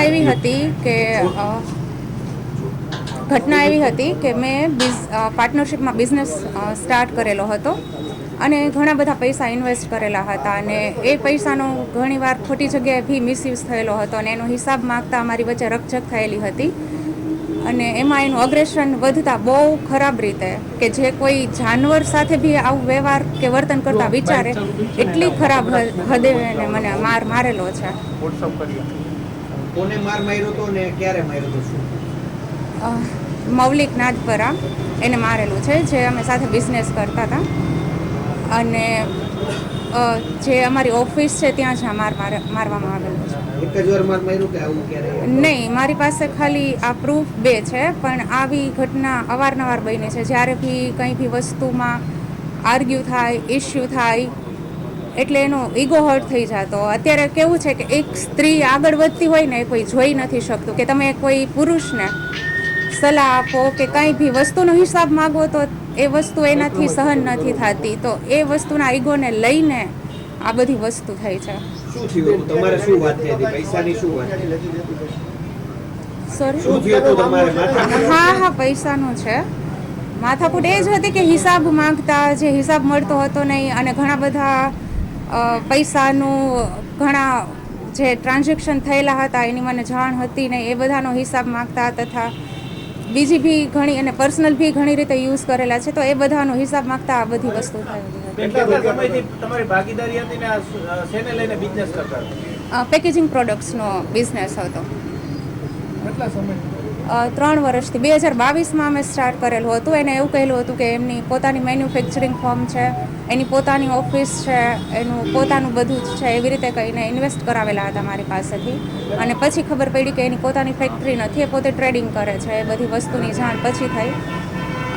ઘટના એવી હતી કે ઘટના એવી હતી કે મેં પાર્ટનરશિપમાં બિઝનેસ સ્ટાર્ટ કરેલો હતો. અને ઘણા બધા પૈસા ઇન્વેસ્ટ કરેલા હતા અને એ પૈસાનો ઘણીવાર ખોટી જગ્યાએ ભી મિસયુઝ થયેલો હતો અને એનો હિસાબ માગતા અમારી વચ્ચે રકઝક થયેલી હતી. અને એમાં એનું અગ્રેશન વધતા બહુ ખરાબ રીતે કે જે કોઈ જાનવર સાથે બી આવું વ્યવહાર કે વર્તન કરતા વિચારે એટલી ખરાબ હદે મને માર, મારેલો છે. કોને માર માર્યો તો ને ક્યારે માર્યો તો શું? મૌલિક નાદપરા એને મારેલું છે જે અમે સાથે બિઝનેસ કરતા હતા. અને જે અમારી ઓફિસ છે ત્યાં જ માર- મારવામાં આવેલું છે. એક જ વાર માર માર્યું કે આવું ક્યારે? નહીં મારી પાસે ખાલી આ પ્રૂફ બે છે પણ આવી ઘટના અવારનવાર બની છે. જ્યારે બી કંઈ બી વસ્તુમાં આર્ગ્યુ થાય ઇશ્યુ થાય એટલે એનો ઈગો હર્ટ થઈ જતો. અત્યારે કેવું છે કે એક સ્ત્રી આગળ વધતી હોય ને એ કોઈ જોઈ નથી શકતું. કે તમે કોઈ પુરુષને સલાહ આપો કે કંઈ બી વસ્તુનો હિસાબ માગો તો એ વસ્તુ એનાથી સહન નથી થતી. તો એ વસ્તુના ઈગોને લઈને આ બધી વસ્તુ થઈ છે. થયું? માથાકૂટ? હા હા પૈસાનું છે. માથાકૂટ એ જ હતી કે હિસાબ માંગતા જે હિસાબ મળતો હતો નહીં અને ઘણા બધા પૈસાનું ઘણા જે ટ્રાન્ઝેક્શન થયેલા હતા એની મને જાણ હતી નહીં એ બધાનો હિસાબ માગતા તથા બીજી બી ઘણી અને પર્સનલ બી ઘણી રીતે યુઝ કરેલા છે તો એ બધાનો હિસાબ માગતા આ બધી વસ્તુ થયેલી ને? પેકેજિંગ પ્રોડક્ટ્સનો બિઝનેસ હતો. ત્રણ વર્ષથી. બે હજાર બાવીસમાં અમે સ્ટાર્ટ કરેલું હતું એને એવું કહેલું હતું કે એમની પોતાની મેન્યુફેક્ચરિંગ ફોર્મ છે એની પોતાની ઓફિસ છે, એનું પોતાનું બધું જ છે, એવી રીતે કહીને ઇન્વેસ્ટ કરાવેલા હતા મારી પાસેથી. અને પછી ખબર પડી કે એની પોતાની ફેક્ટરી નથી, એ પોતે ટ્રેડિંગ કરે છે, એ બધી વસ્તુની જાણ પછી થઈ.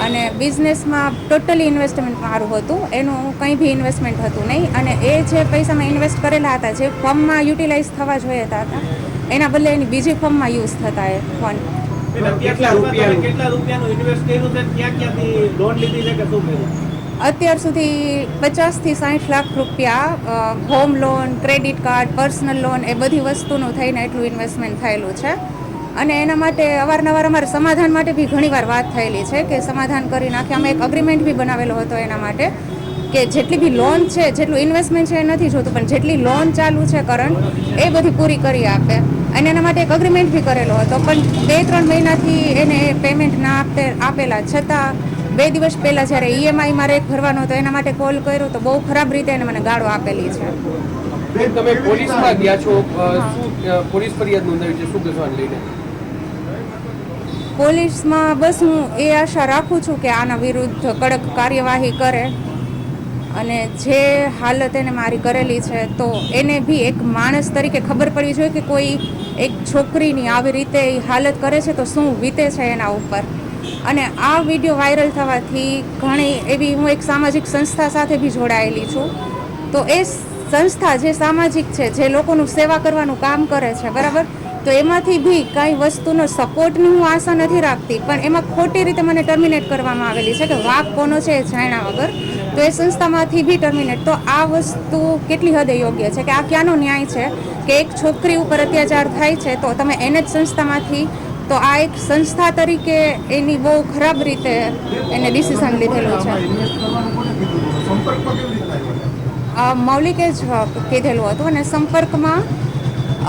અને બિઝનેસમાં ટોટલી ઇન્વેસ્ટમેન્ટ મારું હતું, એનું કંઈ બી ઇન્વેસ્ટમેન્ટ હતું નહીં. અને એ જે પૈસા મેં ઇન્વેસ્ટ કરેલા હતા, જે ફોર્મમાં યુટિલાઇઝ થવા જોઈએ હતા, એના બદલે એની બીજી ફોર્મમાં યુઝ થતા એ ફંડ કેટલા રૂપિયા કેટલા રૂપિયાનું ઇન્વેસ્ટ કર્યું છે? ક્યાં ક્યાંથી લોન લીધી છે કે શું કર્યું? અત્યાર સુધી પચાસથી સાઠ લાખ રૂપિયા home loan credit card personal loan એ બધી વસ્તુનું થઈને એટલું ઇન્વેસ્ટમેન્ટ થયેલું છે. અને એના માટે અવારનવાર અમારે સમાધાન માટે બી ઘણીવાર વાત થયેલી છે કે સમાધાન કરી નાખે. અમે એક અગ્રીમેન્ટ બી બનાવેલો હતો એના માટે કે જેટલી બી લોન છે, જેટલું ઇન્વેસ્ટમેન્ટ છે એ નથી જોતું, પણ જેટલી લોન ચાલુ છે કરંટ એ બધી પૂરી કરી આપે. અને એના માટે એક અગ્રીમેન્ટ બી કરેલો હતો, પણ બે ત્રણ મહિનાથી એને પેમેન્ટ ના આપતે આપેલા છતાં બે દિવસ પહેલાં જ્યારે ઈએમઆઈ મારે એક ભરવાનો હતો એના માટે કોલ કર્યો તો બહુ ખરાબ રીતે એને મને ગાળો આપેલી છે. તમે પોલીસમાં ગયા છો શું પોલીસ ફરિયાદ નોંધાવી છે શું કહેશો લઈને? પોલીસમાં બસ હું એ આશા રાખું છું કે આના વિરુદ્ધ કડક કાર્યવાહી કરે અને જે હાલત એને મારી કરેલી છે તો એને બી એક માણસ તરીકે ખબર પડવી જોઈએ કે કોઈ એક છોકરીની આવી રીતે હાલત કરે છે તો શું વીતે છે એના ઉપર. અને આ વીડિયો વાયરલ થવાથી ઘણી એવી હું એક સામાજિક સંસ્થા સાથે બી જોડાયેલી છું. તો એ સંસ્થા જે સામાજિક છે, જે લોકોનું સેવા કરવાનું કામ કરે છે, બરાબર? તો એમાંથી બી કાંઈ વસ્તુનો સપોર્ટની હું આશા નથી રાખતી, પણ એમાં ખોટી રીતે મને ટર્મિનેટ કરવામાં આવેલી છે કે વાક કોનો છે જાણ્યા વગર. તો એ સંસ્થામાંથી બી ટર્મિનેટ. તો આ વસ્તુ કેટલી હદે યોગ્ય છે કે આ ક્યાંનો ન્યાય છે કે એક છોકરી ઉપર અત્યાચાર થાય છે, તો તમે એને જ સંસ્થામાંથી તો આ એક સંસ્થા તરીકે એની બહુ ખરાબ રીતે એને ડિસિઝન લીધેલું છે. મૌલિકે જ કીધેલું હતું અને સંપર્કમાં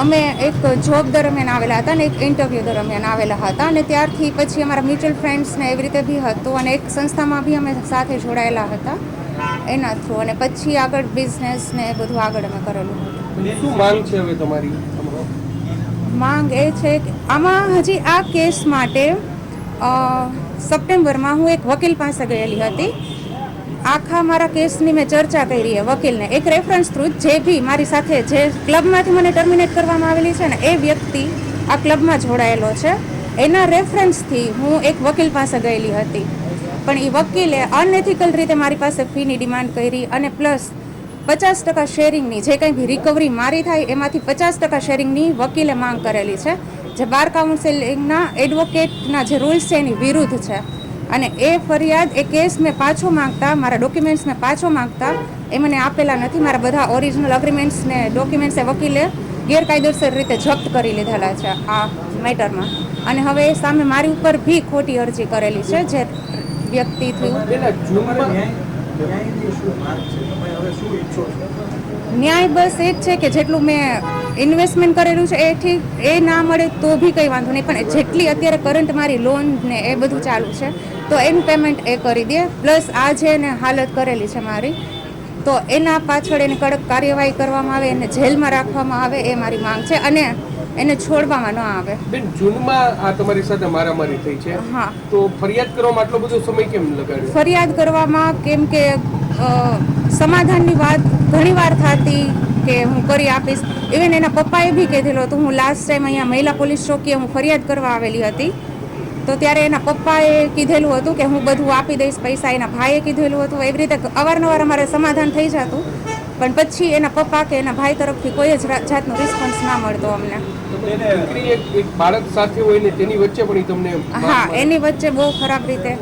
અમે એક જોબ દરમિયાન આવેલા હતા અને એક ઇન્ટરવ્યૂ દરમિયાન આવેલા હતા અને ત્યારથી પછી અમારા મ્યુચ્યુઅલ ફ્રેન્ડ્સને એવી રીતે બી હતું અને એક સંસ્થામાં બી અમે સાથે જોડાયેલા હતા એના થ્રુ અને પછી આગળ બિઝનેસ ને બધું આગળ અમે કરેલું શું માંગ છે હવે તમારી? માંગ એ છે કે આમાં હજી આ કેસ માટે સપ્ટેમ્બરમાં હું એક વકીલ પાસે ગયેલી હતી. આખા મારા કેસની મેં ચર્ચા કરી એ વકીલને. એક રેફરન્સ થ્રુ જે બી મારી સાથે જે ક્લબમાંથી મને ટર્મિનેટ કરવામાં આવેલી છે ને, એ વ્યક્તિ આ ક્લબમાં જોડાયેલો છે. એના રેફરન્સથી હું એક વકીલ પાસે ગયેલી હતી. પણ એ વકીલે અનએથિકલ રીતે મારી પાસે ફીની ડિમાન્ડ કરી અને પ્લસ પચાસ ટકા શેરિંગની જે કંઈ બી રિકવરી મારી થાય એમાંથી પચાસ ટકા શેરિંગની વકીલે માંગ કરેલી છે. જે બાર કાઉન્સિલિંગના એડવોકેટના જે રૂલ્સ છે એની વિરુદ્ધ છે. અને એ ફરિયાદ એ કેસ મેં પાછો માંગતા મારા ડોક્યુમેન્ટ્સ મેં પાછો માંગતા એ મને આપેલા નથી. મારા બધા ઓરિજિનલ અગ્રીમેન્ટ્સ ને ડોક્યુમેન્ટ્સ એ વકીલે ગેરકાયદેસર રીતે જપ્ત કરી લીધેલા છે આ મેટરમાં અને હવે એ સામે મારી ઉપર બી ખોટી અરજી કરેલી છે જે વ્યક્તિ ન્યાય બસ એ જ છે કે જેટલું મેં ઇન્વેસ્ટમેન્ટ કરેલું છે એ ઠીક એ ના મળે તો બી કંઈ વાંધો નહીં. પણ જેટલી અત્યારે કરંટ મારી લોન ને એ બધું ચાલુ છે, તો એનું પેમેન્ટ એ કરી દે. પ્લસ આ જે એને હાલત કરેલી છે મારી, તો એના પાછળ એને કડક કાર્યવાહી કરવામાં આવે, એને જેલમાં રાખવામાં આવે, એ મારી માંગ છે. અને એને છોડવામાં ન આવે. બેન જૂનમાં આ તમારી સાથે મારામારી થઈ છે. હા. તો ફરિયાદ કરવામાં આટલો બધો સમય કેમ લગાડ્યો? ફરિયાદ કરવામાં કેમ કે સમાધાનની વાત ઘણીવાર થતી કે હું કરી આપીશ. ઇવન એના પપ્પાએ બી કીધેલું હતું હું લાસ્ટ ટાઈમ અહીંયા મહિલા પોલીસ ચોકીએ હું ફરિયાદ કરવા આવેલી હતી. તો ત્યારે એના પપ્પાએ કીધેલું હતું કે હું બધું આપી દઈશ પૈસા. એના ભાઈએ કીધેલું હતું એવી રીતે અવારનવાર અમારે સમાધાન થઈ જતું. પણ પછી એના પપ્પા કે એના ભાઈ તરફથી કોઈ જ જાતનો રિસ્પોન્સ ના મળતો અમને. બાળક સાથે હોય ને તેની વચ્ચે પણ તમને હા એની વચ્ચે બહુ ખરાબ રીતે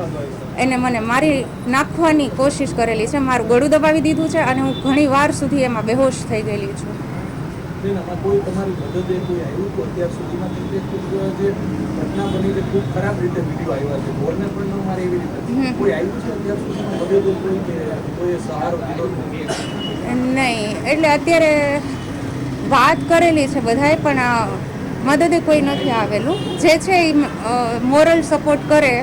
એને મને મારી નાખવાની કોશિશ કરેલી છે. મારું ગળું દબાવી દીધું છે અને હું ઘણી વાર સુધી એમાં બેહોશ થઈ ગયેલી છું. બેન આમાં કોઈ તમારી મદદે કોઈ આવ્યું? તો અત્યાર સુધીમાં કેમ કે ખૂબ જે ઘટના બની છે ખૂબ ખરાબ રીતે વીડિયો આવ્યા છે? બોલને પણ ન મારે એવી રીતે. હમ. કોઈ આવ્યું છે અત્યાર સુધીમાં મદદ કોઈ કે કોઈ સહારો દીધો નથી નહીં એટલે અત્યારે વાત કરેલી છે બધાએ પણ મદદે કોઈ નથી આવેલું. જે છે એ મોરલ સપોર્ટ કરે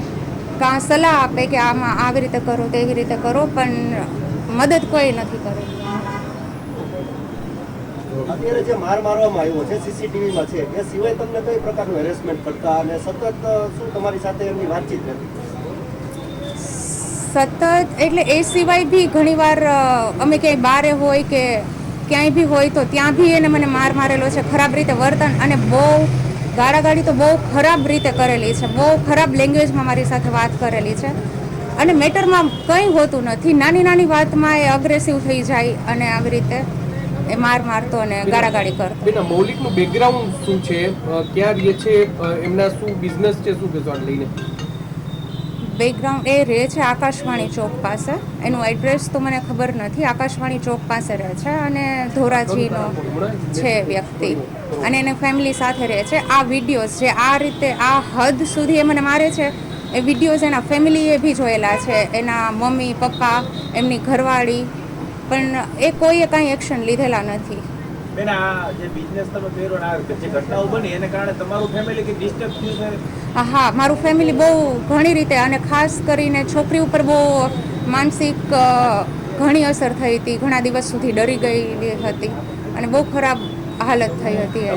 કાં સલાહ આપે કે આમાં આવી રીતે કરો તેવી રીતે કરો પણ મદદ કોઈ નથી કરે. અત્યારે જે માર મારવામાં આવ્યો છે સીસીટીવીમાં છે એ સિવાય તમને કઈ પ્રકારનું હેરેસમેન્ટ કરતા અને સતત શું તમારી સાથે એમની વાતચીત રહેતી સતત એટલે એ સિવાય બી ઘણીવાર અમે ક્યાંય બારે હોય કે ક્યાંય બી હોય તો ત્યાં બી એને મને માર મારેલો છે ખરાબ રીતે વર્તન અને બહુ ગાળાગાળી તો બહુ ખરાબ રીતે કરેલી છે બહુ ખરાબ લેંગ્વેજમાં મારી સાથે વાત કરેલી છે. અને મેટરમાં કંઈ હોતું નથી નાની નાની વાતમાં એ અગ્રેસિવ થઈ જાય અને આવી રીતે એ માર મારતો અને ગાળાગાળી કરતો. બેટા મૌલિકનું બેકગ્રાઉન્ડ શું છે? ક્યાં રહે છે? એમના શું બિઝનેસ છે? શું લઈને? બેકગ્રાઉન્ડ એ રહે છે આકાશવાણી ચોક પાસે. એનું એડ્રેસ તો મને ખબર નથી. આકાશવાણી ચોક પાસે રહે છે અને ધોરાજીનો છે વ્યક્તિ. અને એને ફેમિલી સાથે રહે છે. આ વિડીયોઝ જે આ રીતે આ હદ સુધી એ મને મારે છે, એ વિડીયોઝ એના ફેમિલીએ બી જોયેલા છે. એના મમ્મી, પપ્પા, એમની ઘરવાળી. પણ એ કોઈએ કાંઈ એક્શન લીધેલા નથી. બેન, આ જે બિઝનેસ તમે કર્યો આ જે ઘટનાઓ બની, એને કારણે તમારું ફેમિલી કે ડિસ્ટર્બ થયું છે? હા મારું ફેમિલી બહુ ઘણી રીતે અને ખાસ કરીને છોકરી ઉપર બહુ માનસિક ઘણી અસર થઈ હતી. ઘણા દિવસ સુધી ડરી ગયેલી હતી અને બહુ ખરાબ હાલત થઈ હતી